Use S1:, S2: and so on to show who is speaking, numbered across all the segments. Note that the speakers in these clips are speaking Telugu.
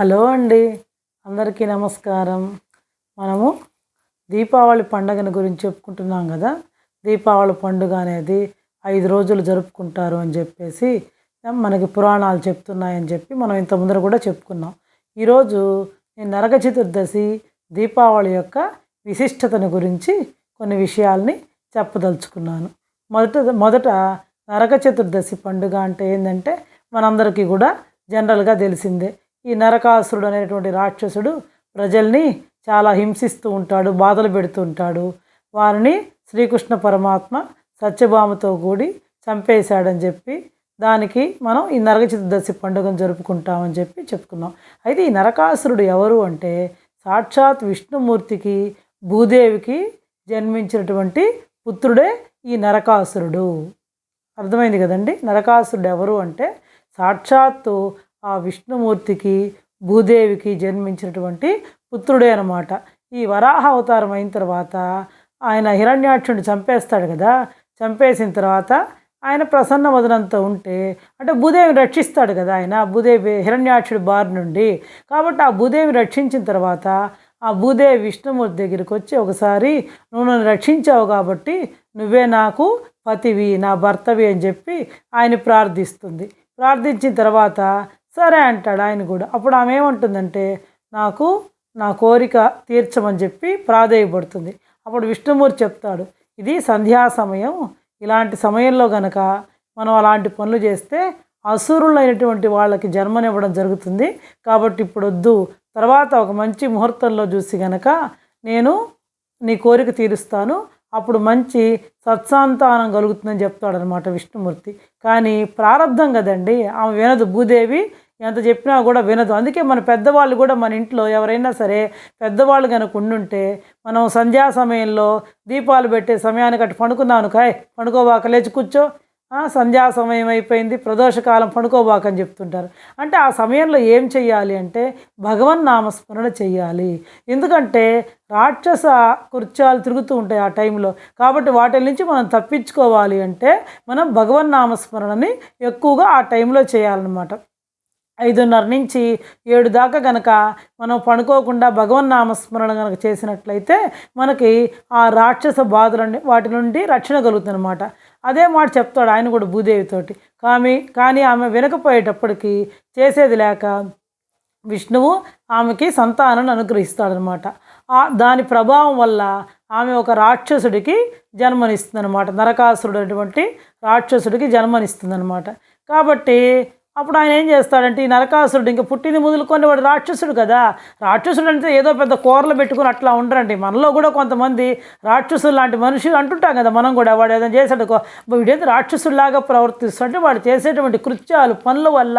S1: హలో అండి. అందరికీ నమస్కారం. మనము దీపావళి పండుగను గురించి చెప్పుకుంటున్నాం కదా. దీపావళి పండుగ అనేది ఐదు రోజులు జరుపుకుంటారు అని చెప్పేసి మనకి పురాణాలు చెప్తున్నాయని చెప్పి మనం ఇంత ముందర కూడా చెప్పుకున్నాం. ఈరోజు నేను నరక చతుర్దశి దీపావళి యొక్క విశిష్టతను గురించి కొన్ని విషయాల్ని చెప్పదలుచుకున్నాను. మొదట మొదట నరక చతుర్దశి పండుగ అంటే ఏంటంటే మనందరికీ కూడా జనరల్గా తెలిసిందే. ఈ నరకాసురుడు అనేటువంటి రాక్షసుడు ప్రజల్ని చాలా హింసిస్తూ ఉంటాడు బాధలు పెడుతూ ఉంటాడు. వారిని శ్రీకృష్ణ పరమాత్మ సత్యభామతో కూడి చంపేశాడని చెప్పి దానికి మనం ఈ నరక చతుర్దశి పండుగను జరుపుకుంటామని చెప్పి చెప్పుకున్నాం. అయితే ఈ నరకాసురుడు ఎవరు అంటే సాక్షాత్ విష్ణుమూర్తికి భూదేవికి జన్మించినటువంటి పుత్రుడే ఈ నరకాసురుడు. అర్థమైంది కదండి? నరకాసురుడు ఎవరు అంటే సాక్షాత్తు ఆ విష్ణుమూర్తికి భూదేవికి జన్మించినటువంటి పుత్రుడే అనమాట ఈ వరాహ అవతారం అయిన తర్వాత ఆయన హిరణ్యాక్షుడిని చంపేస్తాడు కదా. చంపేసిన తర్వాత ఆయన ప్రసన్న వదనంతో ఉంటే అంటే భూదేవిని రక్షిస్తాడు కదా ఆయన. భూదేవి హిరణ్యాక్షుడి బారి నుండి. కాబట్టి ఆ భూదేవిని రక్షించిన తర్వాత ఆ భూదేవి విష్ణుమూర్తి దగ్గరికి వచ్చి ఒకసారి నువ్వు నన్ను రక్షించావు కాబట్టి నువ్వే నాకు పతివి నా భర్తవి అని చెప్పి ఆయన ప్రార్థిస్తుంది. ప్రార్థించిన తర్వాత సరే అంటాడు ఆయన కూడా. అప్పుడు ఆమె ఏమంటుందంటే నాకు నా కోరిక తీర్చమని చెప్పి ప్రాధేయపడుతుంది. అప్పుడు విష్ణుమూర్తి చెప్తాడు ఇది సంధ్యా సమయం. ఇలాంటి సమయంలో గనక మనం అలాంటి పనులు చేస్తే అసురులైనటువంటి వాళ్ళకి జన్మనివ్వడం జరుగుతుంది. కాబట్టి ఇప్పుడు వద్దు. తర్వాత ఒక మంచి ముహూర్తంలో చూసి గనక నేను నీ కోరిక తీరుస్తాను. అప్పుడు మంచి సత్సంతానం కలుగుతుందని చెప్తాడనమాట విష్ణుమూర్తి. కానీ ప్రారంధం కదండి ఆమె వినదు భూదేవి ఎంత చెప్పినా కూడా వినదు. అందుకే మన పెద్దవాళ్ళు కూడా మన ఇంట్లో ఎవరైనా సరే పెద్దవాళ్ళు కనుక ఉండుంటే మనం సంధ్యా సమయంలో దీపాలు పెట్టే సమయానికి అటు పండుకున్నాను కాయ్ పండుకోవాక లేచి కూర్చో సంధ్యా సమయం అయిపోయింది ప్రదోషకాలం పడుకోబాకని చెప్తుంటారు. అంటే ఆ సమయంలో ఏం చెయ్యాలి అంటే భగవన్ నామస్మరణ చెయ్యాలి. ఎందుకంటే రాక్షస కృత్యాలు తిరుగుతూ ఉంటాయి ఆ టైంలో. కాబట్టి వాటి నుంచి మనం తప్పించుకోవాలి అంటే మనం భగవన్ నామస్మరణని ఎక్కువగా ఆ టైంలో చేయాలన్నమాట. ఐదున్నర నుంచి ఏడు దాకా గనక మనం పడుకోకుండా భగవన్ నామస్మరణ కనుక చేసినట్లయితే మనకి ఆ రాక్షస బాధలు వాటి నుండి రక్షణ కలుగుతుంది అనమాట అదే మాట చెప్తాడు ఆయన కూడా భూదేవితోటి. కానీ కానీ ఆమె వినకపోయేటప్పటికి చేసేది లేక విష్ణువు ఆమెకి సంతానాన్ని అనుగ్రహిస్తాడనమాట. దాని ప్రభావం వల్ల ఆమె ఒక రాక్షసుడికి జన్మనిస్తుందనమాట. నరకాసురుడు అటువంటి రాక్షసుడికి జన్మనిస్తుందనమాట. కాబట్టి అప్పుడు ఆయన ఏం చేస్తాడంటే ఈ నరకాసురుడు ఇంకా పుట్టిని మొదలుకొని వాడు రాక్షసుడు కదా. రాక్షసుడు అంటే ఏదో పెద్ద కూరలు పెట్టుకుని అట్లా ఉండరండి. మనలో కూడా కొంతమంది రాక్షసులు లాంటి మనుషులు అంటుంటాం కదా మనం కూడా. వాడు ఏదైనా చేశాడు వీడేది రాక్షసుడిలాగా ప్రవర్తిస్తుంటే వాడు చేసేటువంటి కృత్యాలు పనుల వల్ల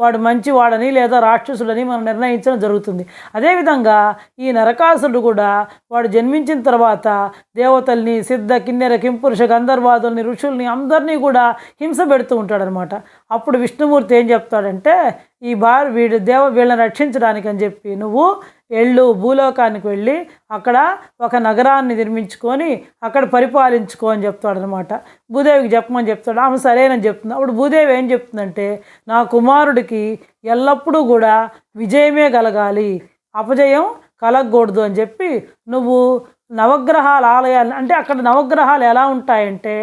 S1: వాడు మంచివాడని లేదా రాక్షసుడని మనం నిర్ణయించడం జరుగుతుంది. అదేవిధంగా ఈ నరకాసురుడు కూడా వాడు జన్మించిన తర్వాత దేవతల్ని సిద్ధ కిన్నెర కింపురుష గంధర్వాదుల్ని ఋషుల్ని అందరినీ కూడా హింస పెడుతూ ఉంటాడనమాట. అప్పుడు విష్ణుమూర్తి ఏం చెప్తాడంటే ఈ బార్ వీడు దేవ వీళ్ళని రక్షించడానికి అని చెప్పి నువ్వు ఎళ్ళు భూలోకానికి వెళ్ళి అక్కడ ఒక నగరాన్ని నిర్మించుకొని అక్కడ పరిపాలించుకో అని చెప్తాడనమాట భూదేవికి చెప్పమని చెప్తాడు. ఆమె సరేనని చెప్తుంది. అప్పుడు భూదేవి ఏం చెప్తుందంటే నా కుమారుడికి ఎల్లప్పుడూ కూడా విజయమే కలగాలి. అపజయం కలగకూడదు అని చెప్పి నువ్వు నవగ్రహాల ఆలయాలు అంటే అక్కడ నవగ్రహాలు ఎలా ఉంటాయంటే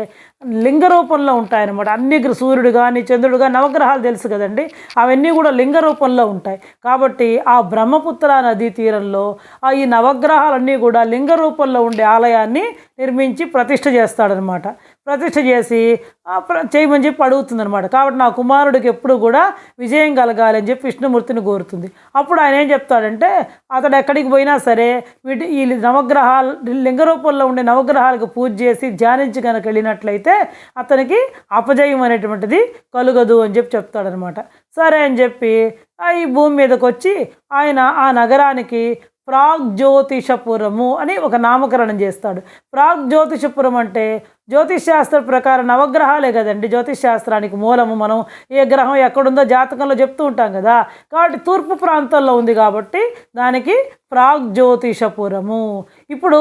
S1: లింగ రూపంలో ఉంటాయన్నమాట. అన్ని సూర్యుడు కానీ చంద్రుడు కానీ నవగ్రహాలు తెలుసు కదండి. అవన్నీ కూడా లింగ రూపంలో ఉంటాయి. కాబట్టి ఆ బ్రహ్మపుత్ర నదీ తీరంలో ఆ ఈ నవగ్రహాలన్నీ కూడా లింగ రూపంలో ఉండే ఆలయాన్ని నిర్మించి ప్రతిష్ఠ చేస్తాడనమాట ప్రతిష్ట చేసి చేయమని చెప్పి అడుగుతుంది అనమాట కాబట్టి నా కుమారుడికి ఎప్పుడు కూడా విజయం కలగాలి అని చెప్పి విష్ణుమూర్తిని కోరుతుంది. అప్పుడు ఆయన ఏం చెప్తాడంటే అతడు ఎక్కడికి పోయినా సరే వీటి ఈ నవగ్రహాలు లింగరూపంలో ఉండే నవగ్రహాలకు పూజ చేసి ధ్యానించి కనుక వెళ్ళినట్లయితే అతనికి అపజయం అనేటువంటిది కలుగదు అని చెప్పి చెప్తాడనమాట సరే అని చెప్పి ఈ భూమి మీదకి వచ్చి ఆయన ఆ నగరానికి ప్రాగ్జ్యోతిషపురము అని ఒక నామకరణం చేస్తాడు. ప్రాగ్జ్యోతిషపురం అంటే జ్యోతిష్ శాస్త్ర ప్రకారం నవగ్రహాలే కదండి. జ్యోతిష్ శాస్త్రానికి మూలము మనం ఏ గ్రహం ఎక్కడుందో జాతకంలో చెప్తూ ఉంటాం కదా. కాబట్టి తూర్పు ప్రాంతంలో ఉంది కాబట్టి దానికి ప్రాగ్జ్యోతిషపురము ఇప్పుడు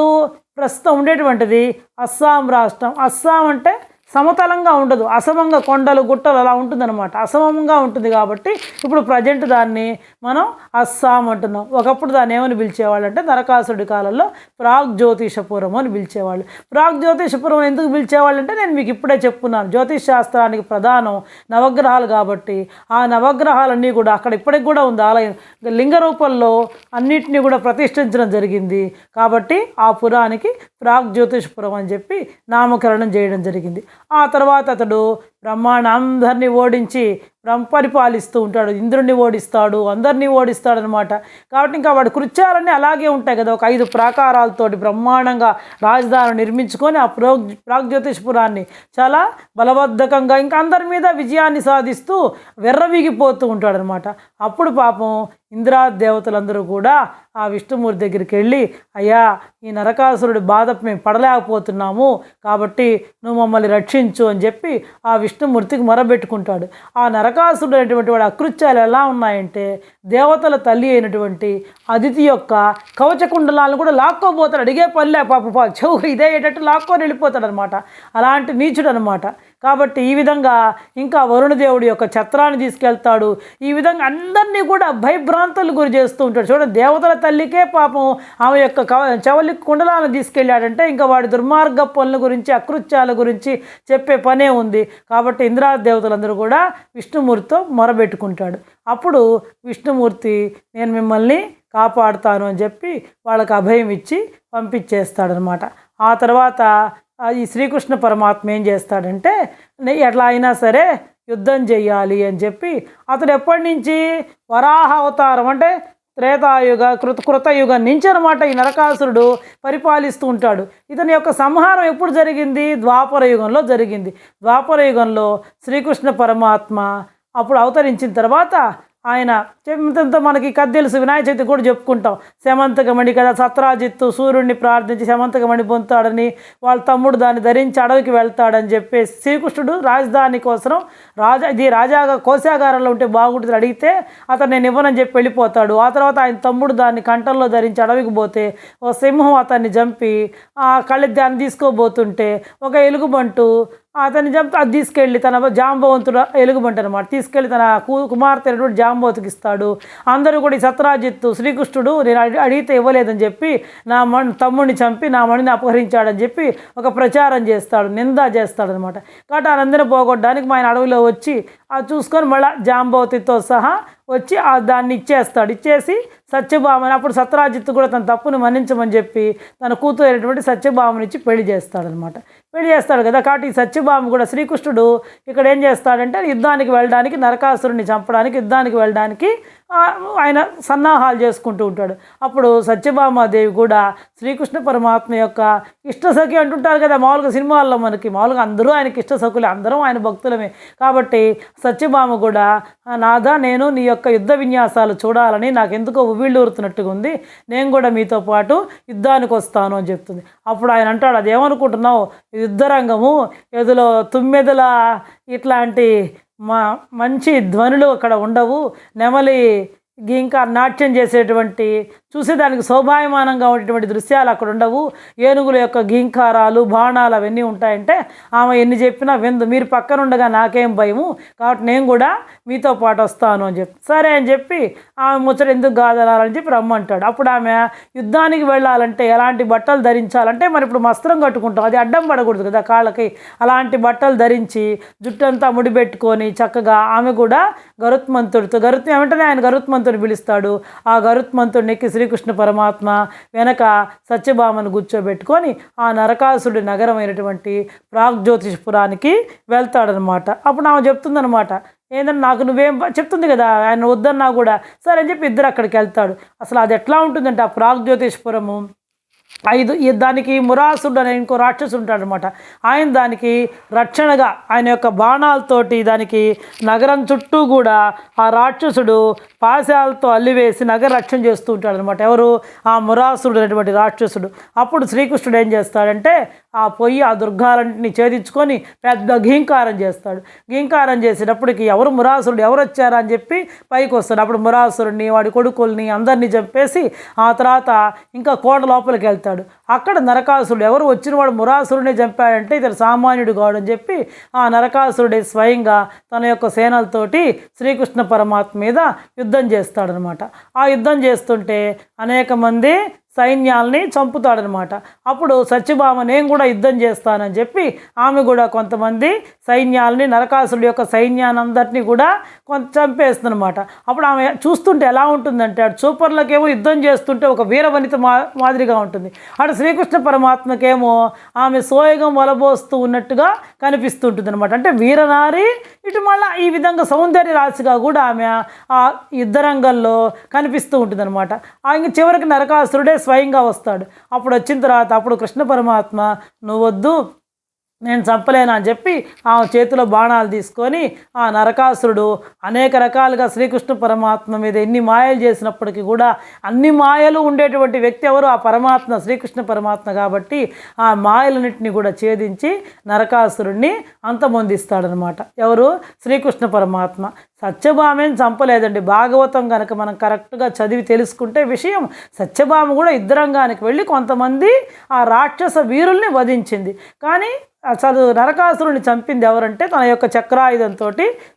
S1: ప్రస్తుతం ఉండేటువంటిది అస్సాం రాష్ట్రం. అస్సాం అంటే సమతలంగా ఉండదు. అసమంగా కొండలు గుట్టలు అలా ఉంటుందన్నమాట. అసమంగా ఉంటుంది కాబట్టి ఇప్పుడు ప్రజెంట్ దాన్ని మనం అస్సాం అంటున్నాం. ఒకప్పుడు దాన్ని ఏమని పిలిచేవాళ్ళు అంటే నరకాసుడి కాలంలో ప్రాగ్ జ్యోతిషపురం అని పిలిచేవాళ్ళు. ప్రాగ్ జ్యోతిషపురం ఎందుకు పిలిచేవాళ్ళు అంటే నేను మీకు ఇప్పుడే చెప్పుకున్నాను జ్యోతిష్ శాస్త్రానికి ప్రధానం నవగ్రహాలు కాబట్టి ఆ నవగ్రహాలన్నీ కూడా అక్కడ ఇప్పటికి కూడా ఉంది. ఆలయం లింగ రూపంలో అన్నిటినీ కూడా ప్రతిష్ఠించడం జరిగింది. కాబట్టి ఆ పురానికి ప్రాగ్ జ్యోతిషపురం అని చెప్పి నామకరణం చేయడం జరిగింది. ఆ తర్వాత అతడు బ్రహ్మాండ అందరినీ ఓడించి బ్రహ్మ పరిపాలిస్తూ ఉంటాడు. ఇంద్రుడిని ఓడిస్తాడు అందరినీ ఓడిస్తాడు అనమాట కాబట్టి ఇంకా వాడి కృత్యాలన్నీ అలాగే ఉంటాయి కదా. ఒక ఐదు ప్రాకారాలతోటి బ్రహ్మాండంగా రాజధాని నిర్మించుకొని ఆ ప్రో ప్రాగ్జ్యోతిష్పురాన్ని చాలా బలబద్ధకంగా ఇంకా అందరి మీద విజయాన్ని సాధిస్తూ వెర్రవీగిపోతూ ఉంటాడనమాట. అప్పుడు పాపం ఇంద్రా దేవతలందరూ కూడా ఆ విష్ణుమూర్తి దగ్గరికి వెళ్ళి అయ్యా ఈ నరకాసురుడి బాధ మేము పడలేకపోతున్నాము. కాబట్టి నువ్వు మమ్మల్ని రక్షించు అని చెప్పి ఆ విష్ణుమూర్తికి మొరబెట్టుకుంటాడు. ఆ నరకాసుడు అనేటువంటి వాడి అకృత్యాలు ఎలా ఉన్నాయంటే దేవతల తల్లి అయినటువంటి అదితి యొక్క కవచకుండలాలను కూడా లాక్కోబోతాడు. అడిగే పల్లె పాప చెవు ఇదే అయ్యేటట్టు లాక్కొని వెళ్ళిపోతాడు అనమాట అలాంటి నీచుడు అనమాట కాబట్టి ఈ విధంగా ఇంకా వరుణదేవుడి యొక్క ఛత్రాన్ని తీసుకెళ్తాడు. ఈ విధంగా అందరినీ కూడా భయభ్రాంతులు గురి చేస్తూ ఉంటాడు. చూడండి దేవతల తల్లికే పాపం ఆమె యొక్క కవ చెవలి కుండలాలను తీసుకెళ్ళాడంటే ఇంకా వాడి దుర్మార్గ పనుల గురించి అకృత్యాల గురించి చెప్పే పనే ఉంది. కాబట్టి ఇంద్రా దేవతలందరూ కూడా విష్ణుమూర్తితో మొరబెట్టుకుంటాడు. అప్పుడు విష్ణుమూర్తి నేను మిమ్మల్ని కాపాడుతాను అని చెప్పి వాళ్ళకి అభయం ఇచ్చి పంపించేస్తాడనమాట. ఆ తర్వాత ఈ శ్రీకృష్ణ పరమాత్మ ఏం చేస్తాడంటే ఎట్లా అయినా సరే యుద్ధం చేయాలి అని చెప్పి అతడు ఎప్పటి నుంచి వరాహ అవతారం అంటే త్రేతాయుగ కృత కృతయుగం నుంచి అనమాట ఈ నరకాసురుడు పరిపాలిస్తూ ఉంటాడు. ఇతని యొక్క సంహారం ఎప్పుడు జరిగింది? ద్వాపర యుగంలో జరిగింది. ద్వాపర యుగంలో శ్రీకృష్ణ పరమాత్మ అప్పుడు అవతరించిన తర్వాత ఆయన చెంతంతో మనకి కథ తెలుసు. వినాయక చవితి కూడా చెప్పుకుంటాం. శమంతకమణి కదా సత్రాజిత్తు సూర్యుడిని ప్రార్థించి శమంతకమణి పొందుతాడని వాళ్ళ తమ్ముడు దాన్ని ధరించి అడవికి వెళ్తాడని చెప్పేసి శ్రీకృష్ణుడు రాజధాని కోసం రాజా ఇది రాజాగా కోశాగారంలో ఉంటే బాగుంటుంది అడిగితే అతను నేను ఇవ్వనని చెప్పి వెళ్ళిపోతాడు. ఆ తర్వాత ఆయన తమ్ముడు దాన్ని కంఠంలో ధరించి అడవికి పోతే ఓ సింహం అతన్ని చంపి ఆ కళ్ళెద్దాన్ని తీసుకోబోతుంటే ఒక ఎలుగుబంటు అతన్ని చంపితే అది తీసుకెళ్ళి తన జాంబవంతుడు ఎలుగుబంట అనమాట తీసుకెళ్ళి తన కు- కుమార్తె జాంబవతికి ఇస్తాడు. అందరూ కూడా ఈ సత్రాజిత్తు శ్రీకృష్ణుడు నేను అడి- అడిగితే ఇవ్వలేదని చెప్పి నా మణి తమ్ముడిని చంపి నా మణిని అపహరించాడని చెప్పి ఒక ప్రచారం చేస్తాడు నిందా చేస్తాడు అనమాట కాబట్టి వాళ్ళందరూ పోగొట్టడానికి మా ఆయన అడవిలో వచ్చి అది చూసుకొని మళ్ళీ జాంబవతితో సహా వచ్చి దాన్ని ఇచ్చేస్తాడు. ఇచ్చేసి సత్యభామని అప్పుడు సత్రాజిత్ కూడా తన తప్పును మన్నించమని చెప్పి తన కూతురు అయినటువంటి సత్యభామని ఇచ్చి పెళ్ళి చేస్తాడనమాట పెళ్ళి చేస్తాడు కదా కాబట్టి ఈ సత్యభామ కూడా శ్రీకృష్ణుడు ఇక్కడ ఏం చేస్తాడంటే యుద్ధానికి వెళ్ళడానికి నరకాసురుని చంపడానికి యుద్ధానికి వెళ్ళడానికి ఆయన సన్నాహాలు చేసుకుంటూ ఉంటాడు. అప్పుడు సత్యభామాదేవి కూడా శ్రీకృష్ణ పరమాత్మ యొక్క ఇష్టసఖి అంటుంటారు కదా మామూలుగా సినిమాల్లో మనకి మామూలుగా అందరూ ఆయనకి ఇష్టసఖులు అందరం ఆయన భక్తులమే. కాబట్టి సత్యభామ కూడా నాదా నేను నీ యొక్క యుద్ధ విన్యాసాలు చూడాలని నాకు ఎందుకో ఉవ్విళ్ళూరుతున్నట్టుగా ఉంది. నేను కూడా మీతో పాటు యుద్ధానికి వస్తాను అని చెప్తుంది. అప్పుడు ఆయన అంటాడు అదేమనుకుంటున్నావు? యుద్ధరంగము ఎదులో తుమ్మెదల ఇట్లాంటి మా మంచి ధ్వనులు అక్కడ ఉండవు. నెమలి ఇంకా నాట్యం చేసేటువంటి చూసేదానికి శోభాయమానంగా ఉండేటువంటి దృశ్యాలు అక్కడ ఉండవు. ఏనుగుల యొక్క గింకారాలు బాణాలు అవన్నీ ఉంటాయంటే ఆమె ఎన్ని చెప్పినా విందు. మీరు పక్కన ఉండగా నాకేం భయము? కాబట్టి నేను కూడా మీతో పాటు వస్తాను అని చెప్పి. సరే అని చెప్పి ఆమె ముచ్చట ఎందుకు గాదలాలని చెప్పి రమ్మంటాడు. అప్పుడు ఆమె యుద్ధానికి వెళ్ళాలంటే ఎలాంటి బట్టలు ధరించాలంటే మరి ఇప్పుడు వస్త్రం కట్టుకుంటాం. అది అడ్డం పడకూడదు కదా కాళ్ళకి. అలాంటి బట్టలు ధరించి జుట్టంతా ముడిపెట్టుకొని చక్కగా ఆమె కూడా గరుత్మంతుడితో గరుత్మ వెంటనే ఆయన గరుత్మంతుడిని పిలుస్తాడు. ఆ గరుత్మంతుడిని ఎక్కి శ్రీకృష్ణ పరమాత్మ వెనక సత్యభామను కూర్చోబెట్టుకొని ఆ నరకాసుడి నగరమైనటువంటి ప్రాగ్జ్యోతిషపురానికి వెళ్తాడనమాట అప్పుడు ఆమె చెప్తుందనమాట ఏంటంటే నాకు నువ్వేం చెప్తుంది కదా ఆయన వద్దన్నా కూడా సరే అని చెప్పి ఇద్దరు అక్కడికి వెళ్తాడు. అసలు అది ఎట్లా ఉంటుందంటే ఆ ప్రాగ్జ్యోతిష్పురము ఐదు ఈ దానికి మురాసుడు అనే ఇంకో రాక్షసుడు ఉంటాడు అనమాట ఆయన దానికి రక్షణగా ఆయన యొక్క బాణాలతోటి దానికి నగరం చుట్టూ కూడా ఆ రాక్షసుడు పాశాలతో అల్లివేసి నగర రక్షణ చేస్తూ ఉంటాడనమాట. ఎవరు? ఆ మురాసుడు అనేటువంటి రాక్షసుడు. అప్పుడు శ్రీకృష్ణుడు ఏం చేస్తాడంటే ఆ పొయ్యి ఆ దుర్గాలన్నింటినీ ఛేదించుకొని పెద్ద ఘీంకారం చేస్తాడు. ఘీంకారం చేసేటప్పటికి ఎవరు మురాసురుడు ఎవరు వచ్చారా అని చెప్పి పైకి వస్తాడు. అప్పుడు మురాసురుడిని వాడి కొడుకుల్ని అందరినీ చంపేసి ఆ తర్వాత ఇంకా కోట లోపలికి వెళ్తాడు. అక్కడ నరకాసురుడు ఎవరు వచ్చిన వాడు మురాసురుడిని చంపాడంటే ఇతడు సామాన్యుడు కాడు అని చెప్పి ఆ నరకాసురుడే స్వయంగా తన యొక్క సేనలతోటి శ్రీకృష్ణ పరమాత్మ మీద యుద్ధం చేస్తాడనమాట. ఆ యుద్ధం చేస్తుంటే అనేక మంది సైన్యాల్ని చంపుతాడనమాట. అప్పుడు సత్యభామ నేను కూడా యుద్ధం చేస్తానని చెప్పి ఆమె కూడా కొంతమంది సైన్యాల్ని నరకాసుడి యొక్క సైన్యాన్ని అందరినీ కూడా కొంత చంపేస్తుందనమాట. అప్పుడు ఆమె చూస్తుంటే ఎలా ఉంటుందంటే అటు సూపర్లకేమో యుద్ధం చేస్తుంటే ఒక వీరవనిత మా మాదిరిగా ఉంటుంది. అటు శ్రీకృష్ణ పరమాత్మకేమో ఆమె సోయగం వలబోస్తూ ఉన్నట్టుగా కనిపిస్తుంటుంది అనమాట అంటే వీరనారి ఇటు మళ్ళీ ఈ విధంగా సౌందర్య రాశిగా కూడా ఆమె ఆ యుద్ధ రంగంలో కనిపిస్తూ ఉంటుంది అనమాట ఇంక చివరికి నరకాసురుడే స్వయంగా వస్తాడు. అప్పుడు వచ్చిన తర్వాత అప్పుడు కృష్ణ పరమాత్మ నువ్వొద్దు నేను చంపలేను అని చెప్పి ఆ చేతిలో బాణాలు తీసుకొని ఆ నరకాసురుడు అనేక రకాలుగా శ్రీకృష్ణ పరమాత్మ మీద ఎన్ని మాయలు చేసినప్పటికీ కూడా అన్ని మాయలు ఉండేటువంటి వ్యక్తి ఎవరు? ఆ పరమాత్మ శ్రీకృష్ణ పరమాత్మ కాబట్టి ఆ మాయలన్నింటినీ కూడా ఛేదించి నరకాసురుణ్ణి అంతమొందిస్తాడనమాట. ఎవరు? శ్రీకృష్ణ పరమాత్మ. సత్యభామేం చంపలేదండి. భాగవతం కనుక మనం కరెక్ట్గా చదివి తెలుసుకుంటే విషయం సత్యభామ కూడా యుద్ధరంగానికి వెళ్ళి కొంతమంది ఆ రాక్షస వీరుల్ని వధించింది. కానీ అసలు నరకాసురుని చంపింది ఎవరంటే తన యొక్క చక్రాయుధంతో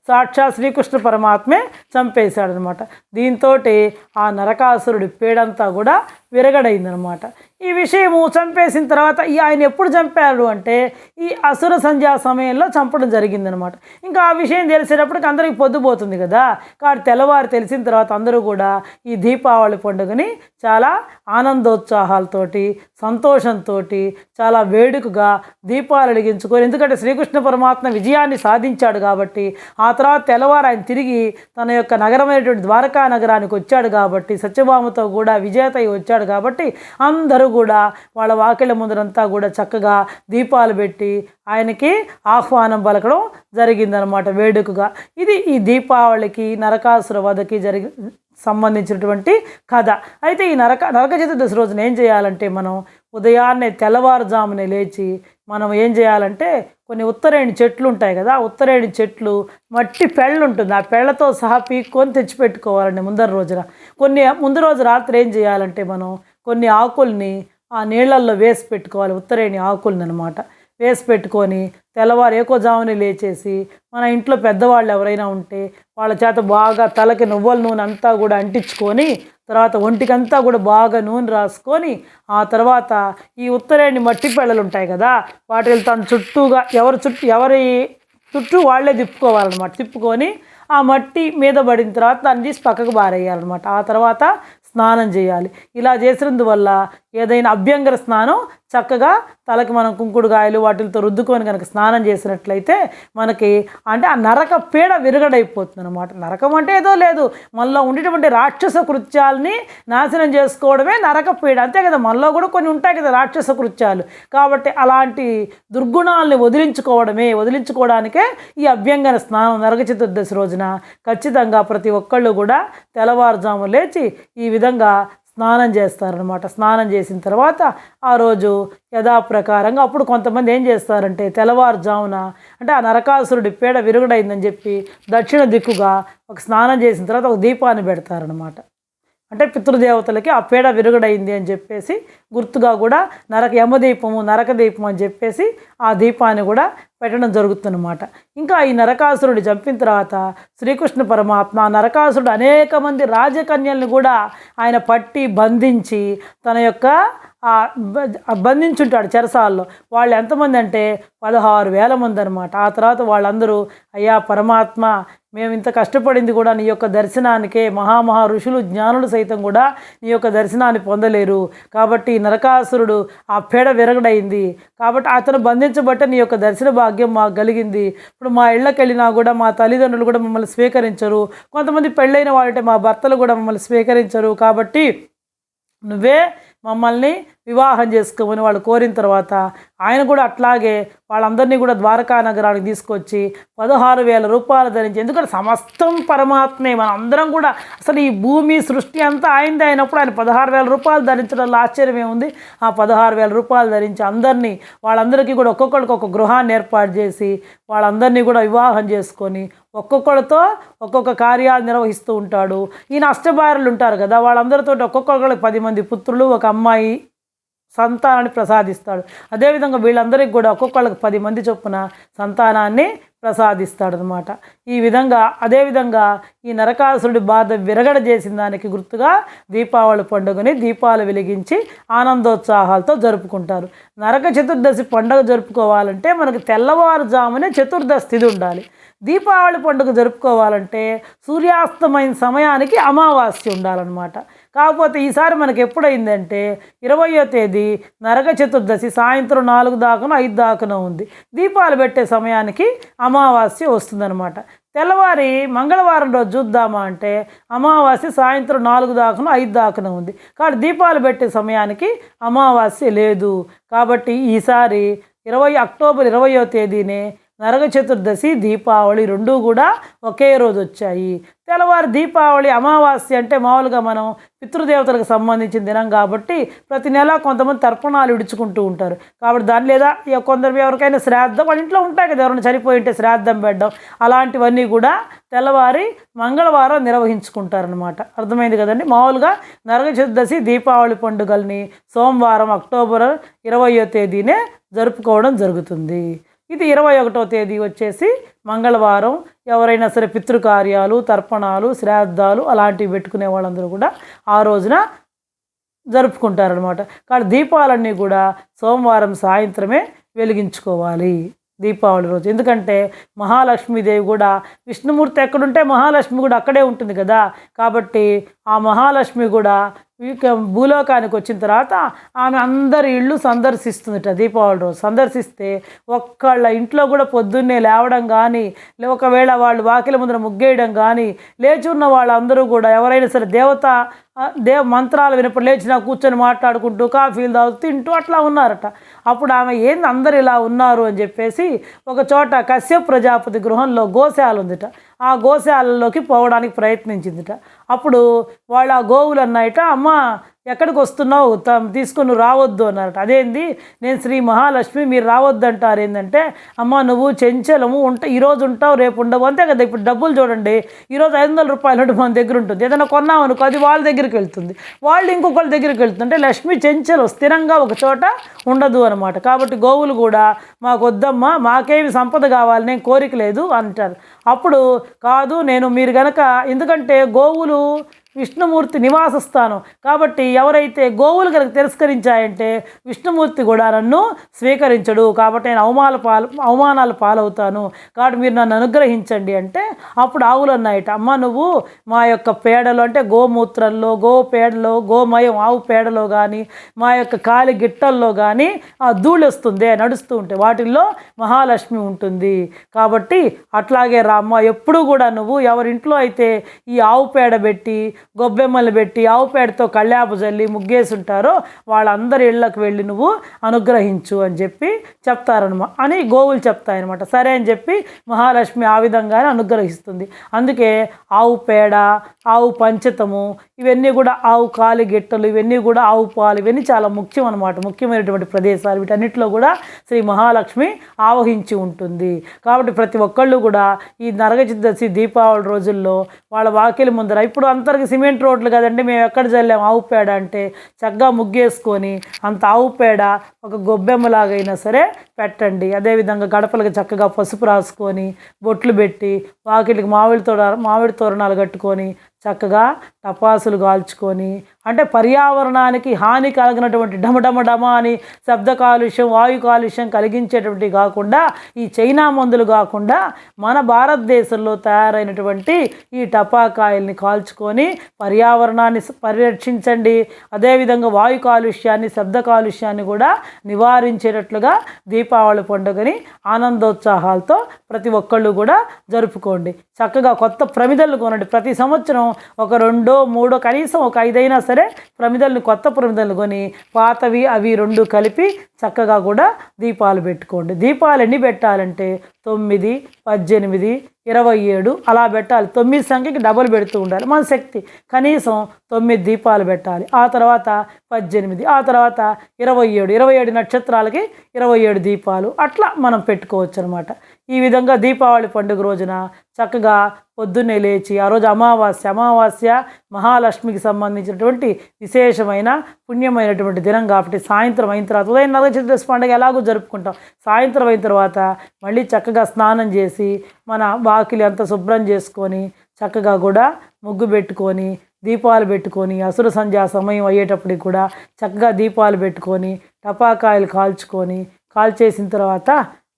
S1: సాక్షాత్ శ్రీకృష్ణ పరమాత్మే చంపేశాడనమాట. దీంతో ఆ నరకాసురుడి పేడంతా కూడా విరగడైందనమాట. ఈ విషయము చంపేసిన తర్వాత ఈ ఆయన ఎప్పుడు చంపాడు అంటే ఈ అసుర సంధ్యా సమయంలో చంపడం జరిగిందనమాట. ఇంకా ఆ విషయం తెలిసేటప్పటికి అందరికి పొద్దుపోతుంది కదా. కాబట్టి తెల్లవారు తెలిసిన తర్వాత అందరూ కూడా ఈ దీపావళి పండుగని చాలా ఆనందోత్సాహాలతోటి సంతోషంతో చాలా వేడుకగా దీపాలు అడిగించుకొని ఎందుకంటే శ్రీకృష్ణ పరమాత్మ విజయాన్ని సాధించాడు కాబట్టి ఆ తర్వాత తెల్లవారు ఆయన తిరిగి తన యొక్క నగరమైనటువంటి ద్వారకా నగరానికి వచ్చాడు కాబట్టి సత్యభామతో కూడా విజేత వచ్చాడు వచ్చాడు కాబట్టి అందరూ కూడా వాళ్ళ వాకిళ్ళ ముందరంతా కూడా చక్కగా దీపాలు పెట్టి ఆయనకి ఆహ్వానం పలకడం జరిగిందనమాట వేడుకగా. ఇది ఈ దీపావళికి నరకాసుర వధకి జరిగి సంబంధించినటువంటి కథ. అయితే ఈ నరక నరక చతుర్దశి రోజున ఏం చేయాలంటే మనం ఉదయాన్నే తెల్లవారుజామునే లేచి మనం ఏం చేయాలంటే కొన్ని ఉత్తరేణి చెట్లు ఉంటాయి కదా ఉత్తరేణి చెట్లు మట్టి పెళ్ళు ఉంటుంది ఆ పెళ్ళతో సహా పీక్కొని తెచ్చిపెట్టుకోవాలండి ముందర రోజున. కొన్ని ముందు రోజు రాత్రి ఏం చేయాలంటే మనం కొన్ని ఆకుల్ని ఆ నీళ్ళల్లో వేసి పెట్టుకోవాలి ఉత్తరేణి ఆకుల్ని అనమాట వేసి పెట్టుకొని తెల్లవారు ఏకోజాముని లేచేసి మన ఇంట్లో పెద్దవాళ్ళు ఎవరైనా ఉంటే వాళ్ళ చేత బాగా తలకి నువ్వుల నూనె అంతా కూడా అంటించుకొని తర్వాత ఒంటికంతా కూడా బాగా నూనె రాసుకొని ఆ తర్వాత ఈ ఉత్తరేణి మట్టి పెళ్ళలు ఉంటాయి కదా వాటిని తన చుట్టూగా ఎవరి చుట్టూ ఎవరి చుట్టూ వాళ్ళే తిప్పుకోవాలన్నమాట. తిప్పుకొని ఆ మట్టి మీద పడిన తర్వాత దాన్ని తీసి పక్కకు బారేయాలన్నమాట. ఆ తర్వాత స్నానం చేయాలి. ఇలా చేసినందువల్ల ఏదైనా అభ్యంగర స్నానం చక్కగా తలకి మనం కుంకుడుగాయలు వాటితో రుద్దుకొని కనుక స్నానం చేసినట్లయితే మనకి అంటే ఆ నరక పీడ విరగడైపోతుంది అనమాట నరకం అంటే ఏదో లేదు. మనలో ఉండేటువంటి రాక్షస కృత్యాలని నాశనం చేసుకోవడమే నరక పీడ. అంతే కదా మనలో కూడా కొన్ని ఉంటాయి కదా రాక్షస కృత్యాలు. కాబట్టి అలాంటి దుర్గుణాలని వదిలించుకోవడమే వదిలించుకోవడానికే ఈ అభ్యంగన స్నానం నరక చతుర్దశి రోజున ఖచ్చితంగా ప్రతి ఒక్కళ్ళు కూడా తెల్లవారుజాము లేచి ఈ విధంగా స్నానం చేస్తారనమాట స్నానం చేసిన తర్వాత ఆ రోజు యథాప్రకారంగా అప్పుడు కొంతమంది ఏం చేస్తారంటే తెల్లవారుజామున అంటే ఆ నరకాసురుడి పీడ విరుగుడైందని చెప్పి దక్షిణ దిక్కుగా ఒక స్నానం చేసిన తర్వాత ఒక దీపాన్ని పెడతారనమాట అంటే పితృదేవతలకి ఆ పీడ విరుగుడైంది అని చెప్పేసి గుర్తుగా కూడా నరక యమదీపము నరక దీపం అని చెప్పేసి ఆ దీపాన్ని కూడా పెట్టడం జరుగుతుందన్నమాట. ఇంకా ఈ నరకాసురుడు చంపిన తర్వాత శ్రీకృష్ణ పరమాత్మ ఆ నరకాసురుడు అనేక మంది రాజకన్యల్ని కూడా ఆయన పట్టి బంధించి తన యొక్క బంధించుంటాడు చెరసాల్లో. వాళ్ళు ఎంతమంది అంటే పదహారు వేల మంది అనమాట ఆ తర్వాత వాళ్ళందరూ అయ్యా పరమాత్మ మేము ఇంత కష్టపడింది కూడా నీ యొక్క దర్శనానికే మహామహా ఋషులు జ్ఞానులు సైతం కూడా నీ యొక్క దర్శనాన్ని పొందలేరు. కాబట్టి నరకాసురుడు ఆ పేడ విరగడైంది. కాబట్టి అతను బంధించబట్టే నీ యొక్క దర్శన భాగ్యం మాకు కలిగింది. ఇప్పుడు మా ఇళ్ళకి వెళ్ళినా కూడా మా తల్లిదండ్రులు కూడా మమ్మల్ని స్వీకరించరు. కొంతమంది పెళ్ళైన వాళ్ళంటే మా భర్తలు కూడా మమ్మల్ని స్వీకరించరు. కాబట్టి నువ్వే మమ్మల్ని వివాహం చేసుకోమని వాళ్ళు కోరిన తర్వాత ఆయన కూడా అట్లాగే వాళ్ళందరినీ కూడా ద్వారకా నగరానికి తీసుకొచ్చి పదహారు వేల రూపాయలు ధరించి ఎందుకంటే సమస్తం పరమాత్మే మన అందరం కూడా అసలు ఈ భూమి సృష్టి అంతా ఆయనది అయినప్పుడు ఆయన పదహారు వేల రూపాయలు ధరించడంలో ఆశ్చర్యం ఏముంది ఆ పదహారు వేల రూపాయలు ధరించి అందరినీ వాళ్ళందరికీ కూడా ఒక్కొక్కరికి ఒక గృహాన్ని ఏర్పాటు చేసి వాళ్ళందరినీ కూడా వివాహం చేసుకొని ఒక్కొక్కరితో ఒక్కొక్క కార్యాలు నిర్వహిస్తూ ఉంటాడు. ఈయన అష్టభార్యలు ఉంటారు కదా వాళ్ళందరితో ఒక్కొక్కరికి పది మంది పుత్రులు ఒక అమ్మాయి సంతానాన్ని ప్రసాదిస్తాడు. అదేవిధంగా వీళ్ళందరికీ కూడా ఒక్కొక్కళ్ళకి పది మంది చొప్పున సంతానాన్ని ప్రసాదిస్తాడనమాట ఈ విధంగా అదేవిధంగా ఈ నరకాసురుడి బాధ విరగడ చేసిన దానికి గుర్తుగా దీపావళి పండుగని దీపాలు వెలిగించి ఆనందోత్సాహాలతో జరుపుకుంటారు. నరక చతుర్దశి పండుగ జరుపుకోవాలంటే మనకు తెల్లవారుజామునే చతుర్దశి తిథి ఉండాలి. దీపావళి పండుగ జరుపుకోవాలంటే సూర్యాస్తమైన సమయానికి అమావాస్య ఉండాలన్నమాట. కాకపోతే ఈసారి మనకి ఎప్పుడైందంటే ఇరవయో తేదీ నరక చతుర్దశి సాయంత్రం నాలుగు దాకను ఐదు దాకను ఉంది. దీపాలు పెట్టే సమయానికి అమావాస్య వస్తుందన్నమాట. తెల్లవారి మంగళవారం రోజు చూద్దామా అంటే అమావాస్య సాయంత్రం నాలుగు దాకను ఐదు దాకను ఉంది. కాబట్టి దీపాలు పెట్టే సమయానికి అమావాస్య లేదు. కాబట్టి ఈసారి ఇరవై అక్టోబర్ ఇరవయో తేదీనే నరక చతుర్దశి దీపావళి రెండూ కూడా ఒకే రోజు వచ్చాయి. తెల్లవారు దీపావళి అమావాస్య అంటే మామూలుగా మనం పితృదేవతలకు సంబంధించిన దినం కాబట్టి ప్రతి నెల కొంతమంది తర్పణాలు ఇడుచుకుంటూ ఉంటారు. కాబట్టి దాని లేదా ఇక కొందరు ఎవరికైనా శ్రాద్ధం వాళ్ళ ఇంట్లో ఉంటాయి కదా ఎవరైనా చనిపోయి ఉంటే శ్రాద్ధం పెట్టడం అలాంటివన్నీ కూడా తెల్లవారి మంగళవారం నిర్వహించుకుంటారనమాట అర్థమైంది కదండి? మామూలుగా నరక చతుర్దశి దీపావళి పండుగల్ని సోమవారం అక్టోబర్ ఇరవయో తేదీనే జరుపుకోవడం జరుగుతుంది. ఇది ఇరవై ఒకటో తేదీ వచ్చేసి మంగళవారం. ఎవరైనా సరే పితృకార్యాలు తర్పణాలు శ్రాద్ధాలు అలాంటివి పెట్టుకునే వాళ్ళందరూ కూడా ఆ రోజున జరుపుకుంటారనమాట కాబట్టి దీపాలన్నీ కూడా సోమవారం సాయంత్రమే వెలిగించుకోవాలి. దీపావళి రోజు. ఎందుకంటే మహాలక్ష్మీదేవి కూడా విష్ణుమూర్తి ఎక్కడుంటే మహాలక్ష్మి కూడా అక్కడే ఉంటుంది కదా. కాబట్టి ఆ మహాలక్ష్మి కూడా భూలోకానికి వచ్చిన తర్వాత ఆమె అందరి ఇళ్ళు సందర్శిస్తుందిట దీపావళి రోజు. సందర్శిస్తే ఒక్కళ్ళ ఇంట్లో కూడా పొద్దున్నే లేవడం కానీ లే ఒకవేళ వాళ్ళు వాకిల ముందర ముగ్గేయడం కానీ లేచి ఉన్న వాళ్ళందరూ కూడా ఎవరైనా సరే దేవత దేవ మంత్రాలు వినప్పుడు లేచినా కూర్చొని మాట్లాడుకుంటూ కాఫీలు తాగుతూ తింటూ అట్లా ఉన్నారట. అప్పుడు ఆమె ఏంది అందరు ఇలా ఉన్నారు అని చెప్పేసి ఒక చోట కశ్యప్ ప్రజాపతి గృహంలో గోశాల ఉందిట. ఆ గోశాలలోకి పోవడానికి ప్రయత్నించిందిట. అప్పుడు వాళ్ళు ఆ గోవులు అన్నాయట అమ్మ ఎక్కడికి వస్తున్నావు? తీసుకొని రావద్దు అన్నారట. అదేంది? నేను శ్రీ మహాలక్ష్మి మీరు రావద్దు అంటారు ఏంటంటే అమ్మ నువ్వు చెంచలము ఉంట ఈరోజు ఉంటావు రేపు ఉండవు. అంతే కదా ఇప్పుడు డబ్బులు చూడండి. ఈరోజు ఐదు వందల రూపాయలు మన దగ్గర ఉంటుంది. ఏదైనా కొన్నామనుకో అది వాళ్ళ దగ్గరికి వెళ్తుంది. వాళ్ళు ఇంకొకళ్ళ దగ్గరికి వెళ్తుంటే లక్ష్మి చెంచలు స్థిరంగా ఒక చోట ఉండదు అనమాట కాబట్టి గోవులు కూడా మాకు వద్దమ్మా మాకేమి సంపద కావాలి నేను కోరిక లేదు అంటారు. అప్పుడు కాదు నేను మీరు కనుక ఎందుకంటే గోవులు విష్ణుమూర్తి నివాస స్థానం కాబట్టి ఎవరైతే గోవులు కనుక తిరస్కరించాయంటే విష్ణుమూర్తి కూడా నన్ను స్వీకరించడు. కాబట్టి నేను అవమాన పాలు అవమానాలు పాలవుతాను. కాబట్టి మీరు నన్ను అనుగ్రహించండి అంటే అప్పుడు ఆవులు అన్నాయట అమ్మ నువ్వు మా యొక్క పేడలో అంటే గోమూత్రంలో గో పేడలో గోమయం ఆవు పేడలో కానీ మా యొక్క కాలి గిట్టల్లో కానీ ఆ ధూళి వస్తుంది నడుస్తూ ఉంటే వాటిల్లో మహాలక్ష్మి ఉంటుంది. కాబట్టి అట్లాగే రామ్మ ఎప్పుడు కూడా నువ్వు ఎవరింట్లో అయితే ఈ ఆవు పేడ పెట్టి గొబ్బెమ్మలు పెట్టి ఆవు పేడతో కళ్యాపు జల్లి ముగ్గేసి ఉంటారో వాళ్ళందరి ఇళ్ళకు వెళ్ళి నువ్వు అనుగ్రహించు అని చెప్పి చెప్తారనమాట అని గోవులు చెప్తాయన్నమాట సరే అని చెప్పి మహాలక్ష్మి ఆ విధంగానే అనుగ్రహిస్తుంది. అందుకే ఆవు పేడ ఆవు పంచతము ఇవన్నీ కూడా ఆవు కాలి గిట్టలు ఇవన్నీ కూడా ఆవు పాలు ఇవన్నీ చాలా ముఖ్యం అనమాట ముఖ్యమైనటువంటి ప్రదేశాలు వీటన్నిటిలో కూడా శ్రీ మహాలక్ష్మి ఆవహించి ఉంటుంది. కాబట్టి ప్రతి ఒక్కళ్ళు కూడా ఈ నరగచిదశి దీపావళి రోజుల్లో వాళ్ళ వాకిలి ముందర ఇప్పుడు అందరికి సిమెంట్ రోడ్లు కదండి మేము ఎక్కడ చల్లాము ఆవు పేడ అంటే చక్కగా ముగ్గేసుకొని అంత ఆవు పేడ ఒక గొబ్బెమ్మలాగైనా సరే పెట్టండి. అదేవిధంగా గడపలకు చక్కగా పసుపు రాసుకొని బొట్లు పెట్టి వాకిలికి మామిడి తోడ మామిడి తోరణాలు కట్టుకొని చక్కగా టపాసులు కాల్చుకొని అంటే పర్యావరణానికి హాని కలిగినటువంటి డమడమ డమ అని శబ్ద కాలుష్యం వాయు కాలుష్యం కలిగించేటువంటి కాకుండా ఈ చైనా మందులు కాకుండా మన భారతదేశంలో తయారైనటువంటి ఈ టపాకాయల్ని కాల్చుకొని పర్యావరణాన్ని పరిరక్షించండి. అదేవిధంగా వాయు కాలుష్యాన్ని శబ్ద కాలుష్యాన్ని కూడా నివారించేటట్లుగా దీపావళి పండుగని ఆనందోత్సాహాలతో ప్రతి ఒక్కళ్ళు కూడా జరుపుకోండి. చక్కగా కొత్త ప్రమిదలు కొనండి. ప్రతి సంవత్సరం ఒక రెండో మూడో కనీసం ఒక ఐదైనా సరే సరే ప్రమిదల్ని కొత్త ప్రమిదలు కొని పాతవి అవి రెండు కలిపి చక్కగా కూడా దీపాలు పెట్టుకోండి. దీపాలు ఎన్ని పెట్టాలంటే తొమ్మిది పద్దెనిమిది ఇరవై ఏడు అలా పెట్టాలి. తొమ్మిది సంఖ్యకి డబల్ పెడుతూ ఉండాలి. మన శక్తి. కనీసం తొమ్మిది దీపాలు పెట్టాలి. ఆ తర్వాత పద్దెనిమిది ఆ తర్వాత ఇరవై ఏడు. ఇరవై ఏడు నక్షత్రాలకి ఇరవై ఏడు దీపాలు. అట్లా మనం పెట్టుకోవచ్చు అనమాట ఈ విధంగా దీపావళి పండుగ రోజున చక్కగా పొద్దున్నే లేచి ఆ రోజు అమావాస్య అమావాస్య మహాలక్ష్మికి సంబంధించినటువంటి విశేషమైన పుణ్యమైనటువంటి దినం కాబట్టి సాయంత్రం అయిన తర్వాత ఉదయం నరక చతుర్దశి పండుగ ఎలాగో జరుపుకుంటాం. సాయంత్రం అయిన తర్వాత మళ్ళీ చక్కగా స్నానం చేసి మన వాకిలి అంతా శుభ్రం చేసుకొని చక్కగా కూడా ముగ్గు పెట్టుకొని దీపాలు పెట్టుకొని అసుర సంధ్యా సమయం అయ్యేటప్పటికి కూడా చక్కగా దీపాలు పెట్టుకొని టపాకాయలు కాల్చుకొని కాల్చేసిన తర్వాత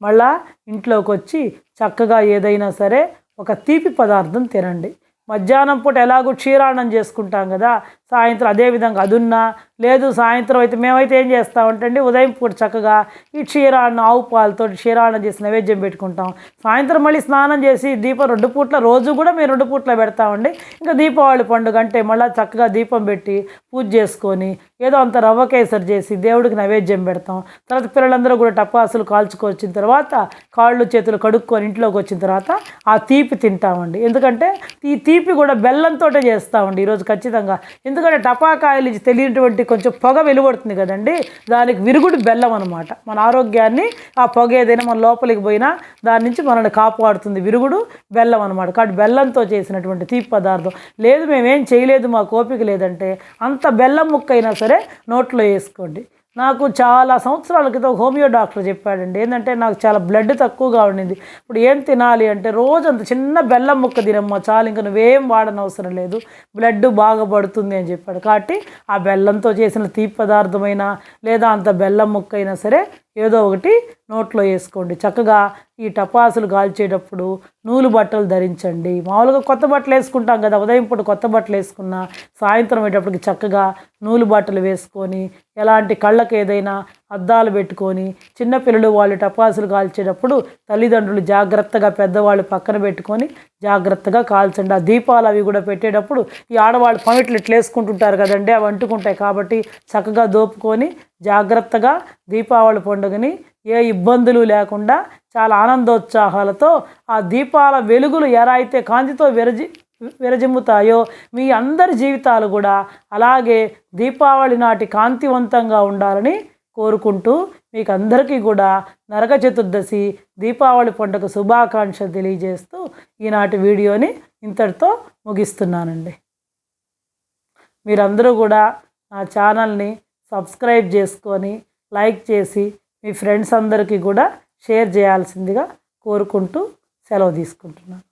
S1: మళ్ళా ఇంట్లోకి వచ్చి చక్కగా ఏదైనా సరే ఒక తీపి పదార్థం తినండి. మధ్యాహ్నం పూట ఎలాగో క్షీరాన్నం చేసుకుంటాం కదా సాయంత్రం అదే విధంగా అదున్నా లేదు సాయంత్రం అయితే మేమైతే ఏం చేస్తామంటే అండి ఉదయం పూట చక్కగా ఈ క్షీరాన్న ఆవు పాలతో క్షీరాన్న చేసి నైవేద్యం పెట్టుకుంటాం. సాయంత్రం మళ్ళీ స్నానం చేసి దీపం రెండు పూట్ల రోజు కూడా మేము రెండు పూట్ల పెడతామండి. ఇంకా దీపావళి పండుగ అంటే మళ్ళీ చక్కగా దీపం పెట్టి పూజ చేసుకొని ఏదో అంత రవ్వ కేసరి చేసి దేవుడికి నైవేద్యం పెడతాం. తర్వాత పిల్లలందరూ కూడా టపాసులు కాల్చుకొచ్చిన తర్వాత కాళ్ళు చేతులు కడుక్కొని ఇంట్లోకి వచ్చిన తర్వాత ఆ తీపి తింటామండి. ఎందుకంటే ఈ తీపి కూడా బెల్లంతో చేస్తామండి. ఈరోజు ఖచ్చితంగా. ఎందుకంటే టపాకాయలు తెలియనటువంటి కొంచెం పొగ వెలువడుతుంది కదండి. దానికి విరుగుడు బెల్లం అనమాట మన ఆరోగ్యాన్ని ఆ పొగ ఏదైనా మన లోపలికి పోయినా దాని నుంచి మనల్ని కాపాడుతుంది విరుగుడు బెల్లం అనమాట కాబట్టి బెల్లంతో చేసినటువంటి తీపి పదార్థం. లేదు మేమేం చేయలేదు మాకు ఓపిక లేదంటే అంత బెల్లం ముక్క అయినా సరే నోట్లో వేసుకోండి. నాకు చాలా సంవత్సరాల క్రితం హోమియో డాక్టర్ చెప్పాడండి. ఏంటంటే నాకు చాలా బ్లడ్ తక్కువగా ఉండింది. ఇప్పుడు ఏం తినాలి అంటే రోజు అంత చిన్న బెల్లం ముక్క తినమ్మా చాలు ఇంకా నువ్వేం వాడనవసరం లేదు. బ్లడ్ బాగా పడుతుంది అని చెప్పాడు. కాబట్టి ఆ బెల్లంతో చేసిన తీపి పదార్థమైనా లేదా అంత బెల్లం ముక్క అయినా సరే ఏదో ఒకటి నోట్లో వేసుకోండి. చక్కగా ఈ టపాసులు కాల్చేటప్పుడు నూలు బట్టలు ధరించండి. మామూలుగా కొత్త బట్టలు వేసుకుంటాం కదా ఉదయం పూట కొత్త బట్టలు వేసుకున్న సాయంత్రం అయ్యేటప్పటికి చక్కగా నూలు బట్టలు వేసుకొని ఎలాంటి కళ్ళకి ఏదైనా అద్దాలు పెట్టుకొని చిన్నపిల్లలు వాళ్ళు టపాసులు కాల్చేటప్పుడు తల్లిదండ్రులు జాగ్రత్తగా పెద్దవాళ్ళు పక్కన పెట్టుకొని జాగ్రత్తగా కాల్చండి. ఆ దీపాలు అవి కూడా పెట్టేటప్పుడు ఈ ఆడవాళ్ళు పమిట్లు ఇట్లా వేసుకుంటుంటారు కదండి అవి అంటుకుంటాయి. కాబట్టి చక్కగా దోపుకొని జాగ్రత్తగా దీపావళి పండుగని ఏ ఇబ్బందులు లేకుండా చాలా ఆనందోత్సాహాలతో ఆ దీపాల వెలుగులు ఎలా అయితే కాంతితో విరజి విరజిమ్ముతాయో మీ అందరి జీవితాలు కూడా అలాగే దీపావళి నాటి కాంతివంతంగా ఉండాలని కోరుకుంటూ మీకు అందరికీ కూడా నరక చతుర్దశి దీపావళి పండుగ శుభాకాంక్షలు తెలియజేస్తూ ఈనాటి వీడియోని ఇంతటితో ముగిస్తున్నానండి. మీరందరూ కూడా నా ఛానల్ని సబ్స్క్రైబ్ చేసుకొని లైక్ చేసి మీ ఫ్రెండ్స్ అందరికీ కూడా షేర్ చేయాల్సిందిగా కోరుకుంటూ సెలవు తీసుకుంటున్నాను.